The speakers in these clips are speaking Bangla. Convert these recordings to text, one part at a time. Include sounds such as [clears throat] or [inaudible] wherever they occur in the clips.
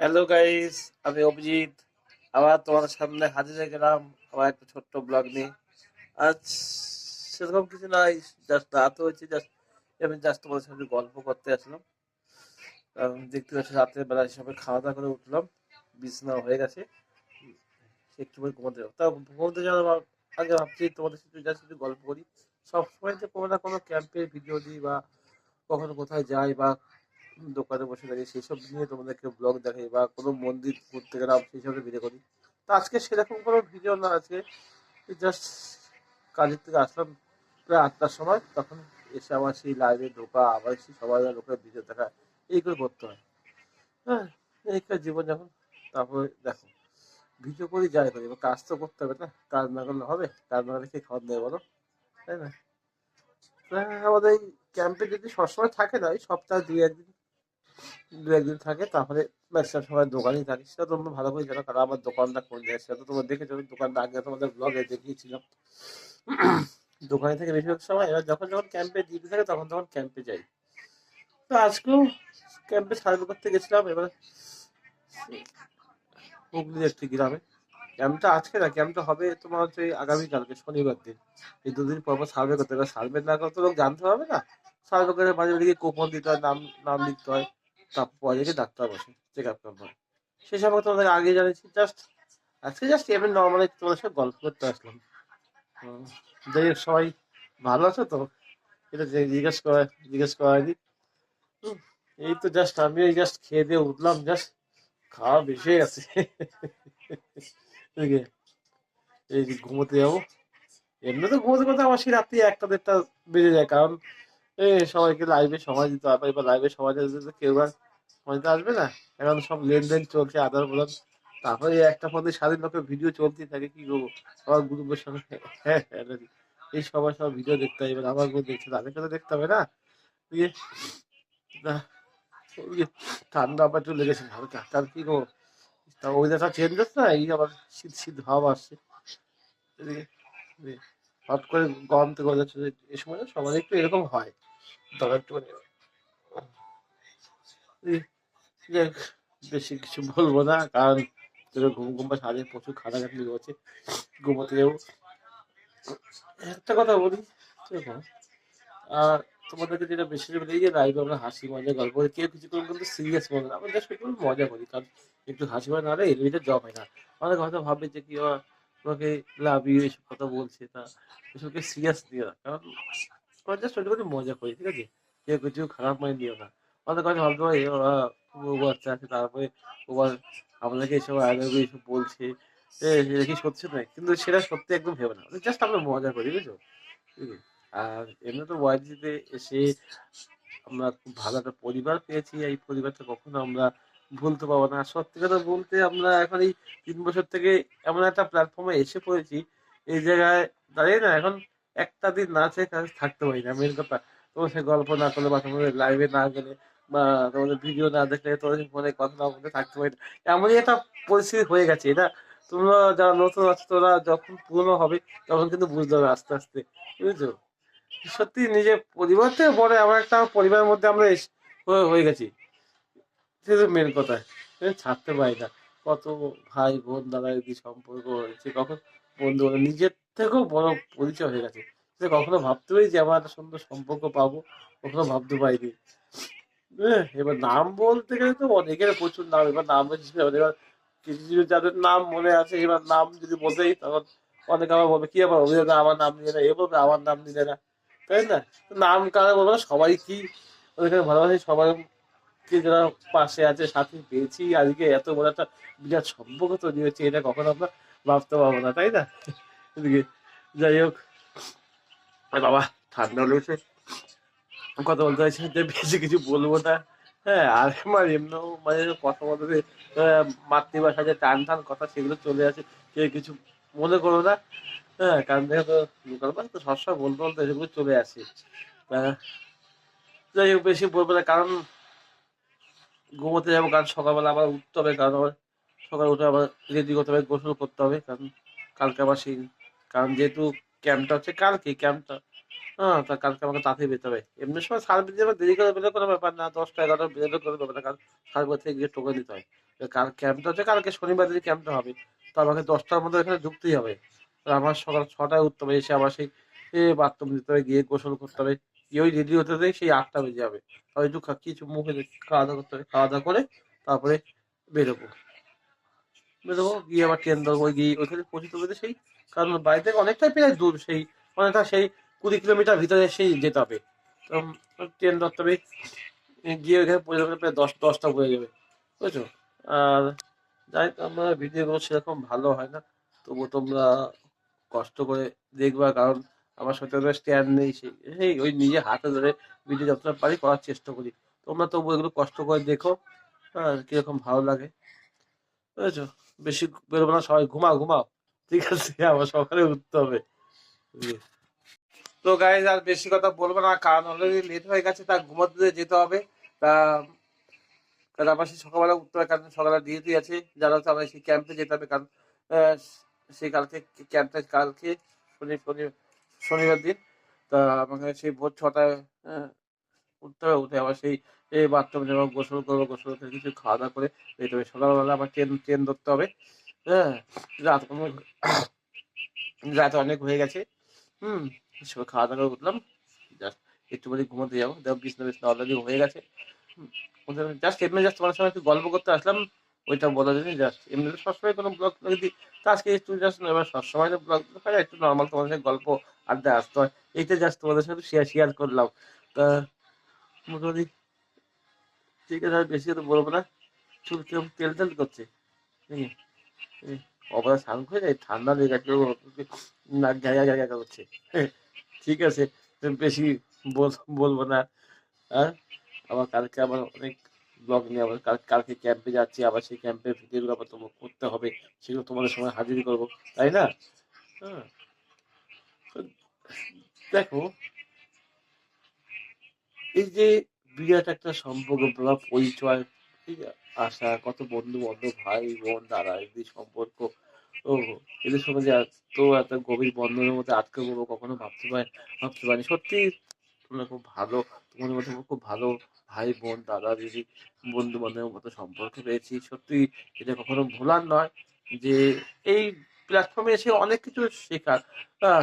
হ্যালো গাইস আমি অভিজিৎ। আবার তোমাদের সামনে হাজির হয়ে গেলাম আমার একটা ছোট্ট ব্লগ নিয়ে। আজ সেরকম কিছু নাই জাস্ট রাত হয়েছে জাস্ট আমি জাস্ট তোমাদের সাথে গল্প করতে আসলাম। কারণ দেখতে পাচ্ছি রাতের বেলা সবাই খাওয়া দাওয়া করে উঠলাম, বিছানা হয়ে গেছে। একটু পরে ঘুমাতে যাব। তা ঘুমাতে যাওয়ার আগে ভাবছি তোমাদের সাথে জাস্ট একটু গল্প করি। সবসময় যে কোনো না কোনো ক্যাম্পের ভিডিও দিই বা কখনো কোথায় যাই বা দোকানে বসে থাকি সেই সব নিয়ে তোমাদেরকে ব্লগ দেখাই বা কোনো মন্দির ঘুরতে গেলাম সেই সব ভিডিও করি। তো আজকে সেরকম কোনো ভিডিও না, আজকে জাস্ট কাজের থেকে আসলাম প্রায় আটটার সময়, তখন এসে আমার সেই লাইভে ঢোকা, আবার সেই সবাই লোকের ভিডিও দেখা এইগুলো করতে হয়। হ্যাঁ এইকার জীবন যখন তারপরে দেখো ভিডিও করি, যাই করি, এবার কাজ তো করতে হবে না, কাজ না করলে হবে, কাজ না করলে কে খাওয়ার দেবে বলো, তাই না? আমাদের এই ক্যাম্পে যদি সবসময় থাকে না ওই সপ্তাহে দুই একদিন দু একদিন থাকে, তারপরে ম্যাক্সিমাম সময় দোকানেই থাকে। সেটা তোমরা ভালো করে জানো, কারণ আমার দোকানটা কোন জায়গায়, সেটা তো তোমরা দেখেছ। দোকানটা আগে তোমাদের ব্লগে দেখিয়েছিলাম। [clears throat] দোকানে থেকে বেশিরভাগ সময় এবার যখন যখন ক্যাম্পে ডিউটি থাকে, তখন তখন ক্যাম্পে যাই। তো আজকেও ক্যাম্পে সার্ভে করতে গেছিলাম, এবার হুগলির একটি গ্রামে। ক্যাম্পটা আজকে না ক্যাম্পটা হবে তোমার হচ্ছে আগামীকালকে শনিবার দিন। এই দুদিন পর পর সার্ভে করতে হবে। সার্ভে না করতে লোক জানতে হবে না। সার্ভে করে মাঝে মাঝে কোপন দিতে হয়, নাম নাম লিখতে হয়। তারপর পরে গিয়ে ডাক্তার বসে চেক আপ করব সে সম্পর্কে তোমাদের আগে জানিয়েছি জাস্ট আজকে জাস্ট এমনি নর্মালি তোমাদের সাথে গল্প করতে আসলাম। যাই হোক, সবাই ভালো আছো তো? এটা জিজ্ঞেস করা জিজ্ঞেস করা হয়নি। এই তো জাস্ট আমি এই জাস্ট খেয়ে দিয়ে উঠলাম জাস্ট খাওয়া বেশি আছে এই যে ঘুমোতে যাব। এমনি তো ঘুমোতে ঘুমোতে আমার সেই রাত্রি একটা দেড়টা বেজে যায়, কারণ সবাইকে লাইভে সময় দিতে হবে। এবার লাইভে সময় দিতে কেউ আর সময় দিতে আসবে না। এখন সব লেনদেন চলছে, আদান প্রদান। তারপরে একটা পথে স্বাধীন লোকের ভিডিও চলতেই থাকে, কি করব? আমার গ্রুপের সঙ্গে হ্যাঁ হ্যাঁ এই সবার সব ভিডিও দেখতে হবে এবার আমার গ্রুপ দেখছে তাদেরকে তো দেখতে হবে না? না ঠান্ডা আবার চলে গেছে হালকা। তার কি করব? তা ওয়েদারটা চেঞ্জ হচ্ছে না, এই আবার শীত শীত ভাব আসছে। হট করে গরম থেকে যাচ্ছে এই সময় না সবার একটু এরকম হয়। বেশি কিছু বলব না, কারণ ঘুম ঘুম বা সারাদিন প্রচুর খাটাখাটনি হচ্ছে ঘুমোতে যাব। একটা কথা বলি আর তোমাদেরকে যেটা বেশি লাইভে আমরা হাসি মজা গল্প করি কেউ কিছু করে কিন্তু সিরিয়াস মনে না। আমরা জাস্ট একটু মজা করি, কারণ একটু হাসি মজা না হলে এলিমিটা জব হয় না। অনেক হয়তো ভাববে যে কি তোমাকে লাভ ইউ এসব কথা বলছে তা, এসবকে সিরিয়াস দিও না। কারণ জাস্ট ওইটা করে মজা করি, ঠিক আছে? কেউ কিছু খারাপ মানে দিও না। অনেক কথা ভাবতে পারি, ওরা বাচ্চা আছে তারপরে ওবার আপনাকে এসব আগে এসব বলছে এটা কি সত্যি নয়? কিন্তু সেটা সত্যি একদম ভেবে না। জাস্ট আমরা মজা করি, বুঝছ? আর এমনি তো ওয়াইজিতে এসে আমরা খুব ভালো একটা পরিবার পেয়েছি, এই পরিবারটা কখনো আমরা ভুলতে পারব না। সত্যি কথা বলতে আমরা এখন এই তিন বছর থেকে এমন একটা প্ল্যাটফর্মে এসে পড়েছি, এই জায়গায় দাঁড়িয়ে না, এখন একটা দিন না চেয়ে কাজ থাকতে পারি না মেন কথা তোমার সে গল্প না করলে বা তোমাদের লাইভে না গেলে বা তোমাদের ভিডিও না দেখলে তোমাদের ফোনে কথা না বলতে থাকতে পারি না। এমনই একটা পরিস্থিতি হয়ে গেছে এটা তোমরা যারা নতুন আছো তোরা যখন পুরনো হবে, তখন কিন্তু বুঝতে হবে আস্তে আস্তে, বুঝেছ? সত্যি নিজের পরিবার থেকে বড় এমন একটা পরিবারের মধ্যে আমরা হয়ে- গেছি। সেটা মেন কথা ছাড়তে পারি না। কত ভাই বোন দাদা দিদি সম্পর্ক হয়েছে কখন বন্ধু নিজের থেকেও বড় পরিচয় হয়ে গেছে। সে কখনো ভাবতে পারি যে আমার সুন্দর সম্পর্ক পাবো কখনো ভাবতে পারিনি। হ্যাঁ, এবার নাম বলতে গেলে তো অনেকের প্রচুর নাম এবার নাম এবার কিছু কিছু যাদের নাম মনে আছে এবার নাম যদি বলতেই তখন অনেকে আমার বলবে কি আবার অভিযোগ আমার নাম নিলে না? এ বলবে আমার নাম নিলে না। তাই না? নাম কারা বলবে সবাই কি ওদেরকে ভালোবাসি? সবাই কে যারা পাশে আছে, সাথে পেয়েছি। আজকে এত বড় একটা বিরাট সম্পর্ক তৈরি হচ্ছে এটা কখনো আমরা ভাবতে পারব না, তাই না? এদিকে, যাই হোক। বাবা, ঠান্ডা লেগেছে। কথা বলতে চাইছি যে বেশি কিছু বলব না। হ্যাঁ আর আমার এমনিও মানে কথা বলতে মাতৃভাষা যে টান টান কথা সেগুলো চলে আসে কেউ কিছু মনে করো না। হ্যাঁ কারণ দেখো, তো লোকাল তো সবসময় বলতে বলতে সেগুলো চলে আসে। যাই হোক, বেশি বলব না, কারণ ঘুমোতে যাব, কারণ সকালবেলা আবার উঠতে হবে, কারণ আবার সকালে উঠে আবার রেডি করতে হবে, গোসল করতে হবে, কারণ কালকে আবার সেই, কারণ যেহেতু ক্যাম্পটা হচ্ছে কালকে, ক্যাম্পটা হ্যাঁ তা কালকে আমাকে তাড়াতাড়ি বেরোতে হবে। এমনি সময় সার্ভিস যাবে দেরি করে বেরোলে কোনো ব্যাপার না, দশটা, এগারোটা বেরোলে করে ব্যাপার না, কারণ সার্ভিস থেকে গিয়ে টোকে দিতে হয় কাল, ক্যাম্পটা হচ্ছে কালকে, শনিবার দিন ক্যাম্পটা হবে, তো আমাকে দশটার মধ্যে এখানে ঢুকতেই হবে। আমার সকাল ছটায় উঠতে হবে, এসে আবার সেই বাথরুম দিতে হবে, গিয়ে গোসল করতে হবে ওই রেডি হতে হতে সেই আটটা বেজে যাবে। তবে একটু কিছু মুখে খাওয়া দাওয়া করতে হবে। খাওয়া দাওয়া করে তারপরে বেরোবো। বেরোবো, গিয়ে আবার ট্রেন ধরবো। গিয়ে ওইখানে পৌঁছতে হবে সেই কারণ বাড়ি থেকে অনেকটাই প্রায় দূর সেই অনেকটা সেই কুড়ি কিলোমিটার ভিতরে সেই যেতে হবে। তো ট্রেন ধরতে হবে। গিয়ে ওইখানে পৌঁছে যাবে প্রায় দশ দশটা হয়ে যাবে বুঝছ? আর যাই হোক, আমরা ভিডিওগুলো সেরকম ভালো হয় না। তবু তোমরা কষ্ট করে দেখবা। কারণ আমার সাথে স্ট্যান্ড নেই সেই ওই নিজে হাতে ধরে ভিডিও যতটা পারি করার চেষ্টা করি। তোমরা তবু এগুলো কষ্ট করে দেখো হ্যাঁ কীরকম ভালো লাগে। বুঝেছ? বেশি বেরোবো না, সবাই ঘুমাও ঘুমাও। ঠিক আছে, আমার সকালে উঠতে হবে। তো গাইজ আর বেশি কথা বলব না, কারণ অলরেডি লেট হয়ে গেছে, তা ঘুমাতে যেতে হবে। তা সেই সকালবেলা উঠতে হবে, কারণ সকালে ডিউটি আছে, যারা হচ্ছে আমার সেই ক্যাম্পে যেতে হবে, কারণ সেই কালকে ক্যাম্পটা কালকে, শনি শনি শনিবার দিন। তা আমাকে সেই ভোর ছটায় আহ, উঠতে হবে উঠে আবার সেই এই বাথরুম যাব গোসল করব গোসল করে কিছু খাওয়া দাওয়া করে যেতে হবে। সকালবেলা আবার ট্রেন ট্রেন ধরতে হবে হ্যাঁ রাত রাত অনেক হয়ে গেছে হুম সবাই খাওয়া দাওয়া করে উঠলাম জাস্ট একটুখানি ঘুমোতে যাব। দেখো বিছনা বিছনা অলরেডি হয়ে গেছে জাস্ট এমনি জাস্ট তোমার সঙ্গে একটু গল্প করতে আসলাম ওইটা বলা যায় জাস্ট এমনি সবসময় কোনো ব্লগ দিই তা আজকে একটু জাস্ট সবসময় তো ব্লগ হয় একটু নর্মাল তোমাদের সাথে গল্প আড্ডা আসতে হয় এইটা জাস্ট তোমাদের সাথে শেয়ার শেয়ার করলাম। তা মোটামুটি ঠিক আছে, আর বেশি কথা বলব না। চুল কীরকম তেল তেল করছে? অবস্থা স্নান করে যায়, ঠান্ডা লেগে নাক জায়গা জায়গা করছে। ঠিক আছে বেশি বল- বলব না। হ্যাঁ আবার কালকে আবার অনেক ব্লগ নিয়ে আবার কাল- কালকে ক্যাম্পে যাচ্ছি, আবার সেই ক্যাম্পের ভিডিওগুলো আবার তোমার করতে হবে, সেগুলো তোমাদের সময় হাজির করব, তাই না? হ্যাঁ। তো দেখো, এই যে বিরাট একটা সম্পর্ক বা পরিচয়? আশা, কত বন্ধু বান্ধব ভাই বোন দাদা এদের সম্পর্ক, ও, এদের সঙ্গে যে এত এত গভীর বন্ধনের মধ্যে আটকে পড়ব, কখনো ভাবতে পারি ভাবতে পারি সত্যি, তোমরা খুব ভালো, তোমাদের মধ্যে খুব ভালো ভাই বোন দাদা, দিদি বন্ধু বান্ধবের মতো সম্পর্ক পেয়েছি সত্যি, এটা কখনো ভোলার নয় যে, এই প্ল্যাটফর্মে এসে অনেক কিছু শেখার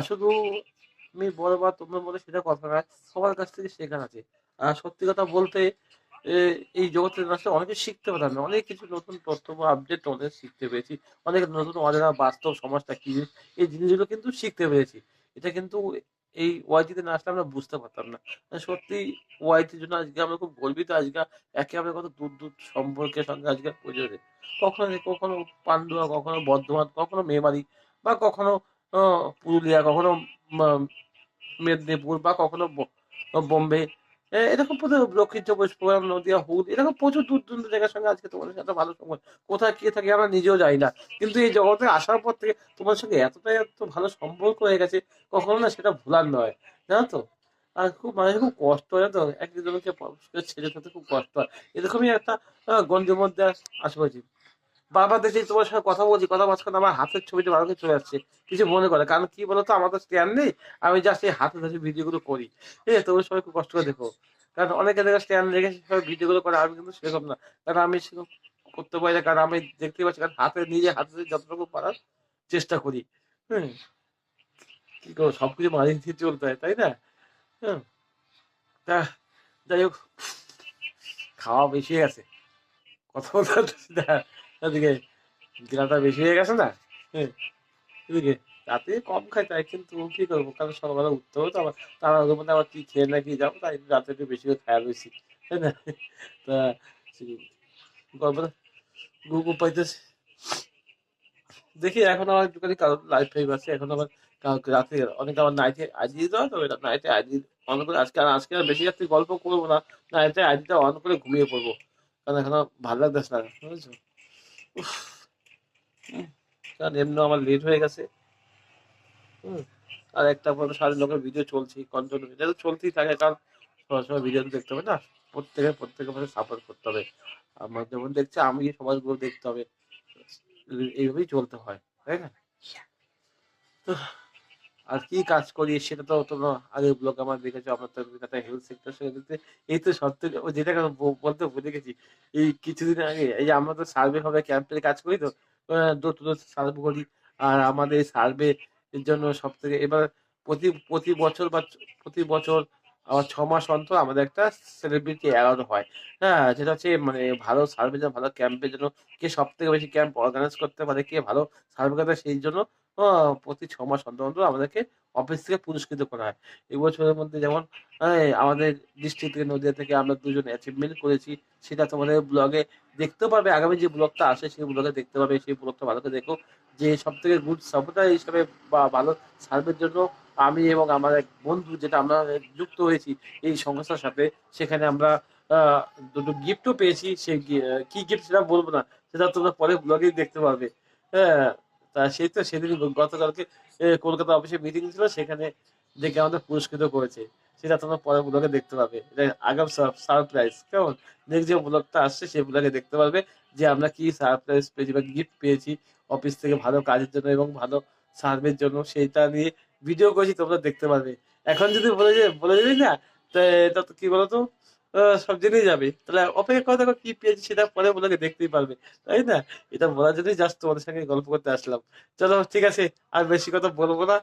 শুধু আমি বড় বা তোমরা সেটা কথা নয় সবার কাছ থেকে শেখার আছে। আর সত্যি কথা বলতে এই জগতের আসলে অনেক কিছু শিখতে পেলাম না। অনেক কিছু নতুন তথ্য বা আপডেট অনেক শিখতে পেরেছি। অনেক নতুন অজানা বাস্তব সমাজটা কি এই জিনিসগুলো কিন্তু শিখতে পেরেছি। এটা কিন্তু এই ওয়াইটিতে না আসলে আমরা বুঝতে পারতাম না। মানে সত্যি ওয়াইটির জন্য আজকে আমরা খুব গর্বিত, আজকে একে আমরা কত দূর দূর সম্পর্কের সঙ্গে আজকে পরিচয় কখনো কখনো পান্ডুয়া, কখনো বর্ধমান, কখনো মেমারি বা কখনো পুরুলিয়া, কখনো মেদিনীপুর বা কখনো বোম্বে এরকম দক্ষিণ চব্বিশ পরগনা নদিয়া হুল এরকম প্রচুর দূর দূর জায়গার সঙ্গে আজকে তোমাদের সাথে ভালো সময়। কোথায় কে থাকে আমরা নিজেও যাই না। কিন্তু এই জগতে আসার পর থেকে তোমার সঙ্গে এতটাই এত ভালো সম্পর্ক হয়ে গেছে, কখনো না সেটা ভোলার নয়। জানো তো? আর খুব মানে খুব কষ্ট হয় তো? একজনকে ছেড়ে থাকতে খুব কষ্ট হয়। এরকমই একটা গঞ্জের মধ্যে আসব বারবার দেখছি তোমার সঙ্গে কথা বলছি, কথা মাঝখানে আমার হাতের ছবিটা বারবার চলে যাচ্ছে কিছু মনে করে কারণ কি বলতো, আমার তো স্ট্যান্ড নেই, আমি জাস্ট এই হাতে ধরে ভিডিওগুলো করি। ঠিক আছে, তোমরা সবাই খুব কষ্ট করে দেখো। কারণ অনেকে দেখা স্ট্যান্ড রেখে সবাই ভিডিওগুলো করে, আমি কিন্তু সেরকম না। কারণ আমি সেরকম করতে পারি না, কারণ আমি দেখতে পাচ্ছি, কারণ হাতে নিজে হাতে যতটুকু পারার চেষ্টা করি। হ্যাঁ কি করব, সবকিছু মাঝে দিয়ে চলতে হয়, তাই না? হ্যাঁ তা, যাই হোক, খাওয়া বেশি আছে কথা বলতে এদিকে গিলাটা বেশি হয়ে গেছে না? হ্যাঁ এদিকে রাতে কম খাই তাই কিন্তু কি করব? কারণ সকালবেলা উঠতে হবে তো আবার। তারা ওদের মধ্যে আবার কি খেয়ে না কি যাব? তাই রাতে একটু বেশি করে খাওয়া রয়েছি, তাই না? তা গুগু পাইতেছে। দেখি এখন আমার একটুখানি কারও লাইফ ফাইভ আছে, এখন আবার কাউকে রাতে অনেক আমার নাইটে আইডি দিতে হয় তো নাইটে আইডি অন করে আজকে আর আজকে আর বেশি রাত্রে গল্প করব না। নাইটে আইডিটা অন করে ঘুমিয়ে পড়ব। কারণ এখন ভালো লাগতেছে না, বুঝেছ? কারণ এমনি আমার লেট হয়ে গেছে। আর একটা পর সারা লোকের ভিডিও চলছে কন্টিনিউ এটা তো চলতেই থাকে কারণ সবার সময় ভিডিও তো দেখতে হবে না। প্রত্যেকে প্রত্যেকের মধ্যে সাপোর্ট করতে হবে। আমার যেমন দেখছে আমি সমাজগুলো দেখতে হবে। এইভাবেই চলতে হয় তাই না? তো আর কি কাজ করি সেটা তো তোমরা আগের ব্লগ আমার দেখেছ, আমরা তো কলকাতা হেলথ সেক্টর দেখতে এই তো ও যেটা বলতে ভুলে গেছি। এই কিছুদিন আগে, এই যে আমরা তো সার্ভে হবে ক্যাম্পের কাজ করি তো ডোর সার্ভে করি। আর আমাদের সার্ভে এর জন্য সব থেকে এবার প্রতি প্রতি বছর বা প্রতি বছর আবার ছ মাস অন্তর আমাদের একটা সেলিব্রিটি অ্যাওয়ার্ড হয়। হ্যাঁ যেটা হচ্ছে মানে ভালো সার্ভে ভালো ক্যাম্পের জন্য কে সব থেকে বেশি ক্যাম্প অর্গানাইজ করতে পারে, কে ভালো সার্ভে করতে সেই জন্য প্রতি ছ মাস অন্তর অন্তর আমাদেরকে অফিস থেকে পুরস্কৃত করা হয়। এই বছরের মধ্যে যেমন আমাদের ডিস্ট্রিক্ট থেকে নদিয়া থেকে আমরা দুজন অ্যাচিভমেন্ট করেছি, সেটা তোমাদের ব্লগে দেখতেও পাবে। আগামী যে ব্লগটা আসে, সেই ব্লগে দেখতে পাবে। সেই ব্লগটা ভালো করে দেখো যে সব থেকে গুড সাপোর্টার হিসাবে বা ভালো সার্ভের জন্য আমি এবং আমার এক বন্ধু যেটা আমরা যুক্ত হয়েছি এই সংস্থার সাথে, সেখানে আমরা দুটো গিফটও পেয়েছি। সেই কি গিফট সেটা বলব না, সেটা তোমরা পরে ব্লগেই দেখতে পাবে হ্যাঁ তা সেই তো সেদিন গতকালকে কলকাতা অফিসে মিটিং ছিল, সেখানে দেখে আমাদের পুরস্কৃত করেছে। সেটা তোমরা পরে ব্লগে দেখতে পাবে। আগাম সারপ্রাইজ কেমন? নেক্সট যে ব্লগটা আসছে, সেই ব্লগে দেখতে পারবে যে আমরা কি সারপ্রাইজ পেয়েছি বা গিফট পেয়েছি অফিস থেকে ভালো কাজের জন্য এবং ভালো সার্ভের জন্য। সেইটা নিয়ে ভিডিও করেছি, তোমরা দেখতে পারবে। এখন যদি বলে যে, বলে দিবি না তো কি বলতো? সব জেনেই যাবে। তাহলে অপেক্ষা দেখো কি পেয়েছি সেটা পরে ব্লগে দেখতেই পারবে। তাই না? এটা বলার জন্যই জাস্ট তোমাদের সঙ্গে গল্প করতে আসলাম। চলো, ঠিক আছে, আর বেশি কথা বলব না,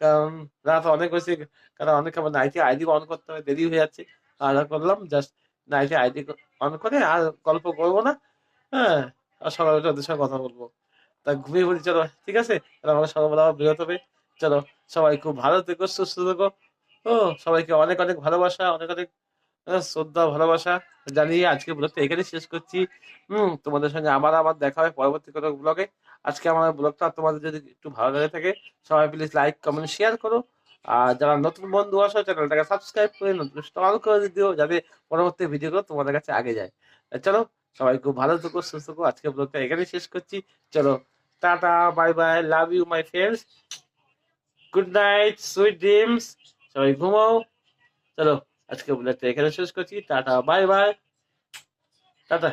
কারণ রাত অনেক হয়েছে, কারণ অনেক আমার নাইটে আইডি অন করতে হবে, দেরি হয়ে যাচ্ছে। আর করলাম জাস্ট নাইটে আইডি অন করে আর গল্প করব না হ্যাঁ? আর সকালে ওদের সঙ্গে কথা বলব। তা ঘুমিয়ে পড়ি, চলো, ঠিক আছে? তাহলে আমাদের সকালবেলা বেরোতে হবে। চলো, সবাই খুব ভালো থেকো, সুস্থ থেকো। ও, সবাইকে অনেক অনেক ভালোবাসা, অনেক অনেক শ্রদ্ধা, ভালোবাসা জানিয়ে আজকে ব্লগটা এখানে শেষ করছি। হম, তোমাদের সঙ্গে আবার আবার দেখা হবে পরবর্তী কোনো ব্লগে। আজকে আমার ব্লগটা তোমাদের যদি একটু ভালো লাগে থাকে, সবাই প্লিজ লাইক কমেন্ট শেয়ার করো। আর যারা নতুন বন্ধু আসো চ্যানেলটাকে সাবস্ক্রাইব করে নোটিফিকেশন অন করে দিও, যাতে পরবর্তী ভিডিওগুলো তোমাদের কাছে আগে যায়। চলো, সবাই খুব ভালো থেকো, সুস্থ থেকো। আজকে ব্লগটা এখানে শেষ করছি। চলো, tata bye bye love you my friends good night sweet dreams সবাই ঘুমাও। চলো। আজকে ব্লগটা এখানে শেষ করছি টাটা বাই বাই টাটা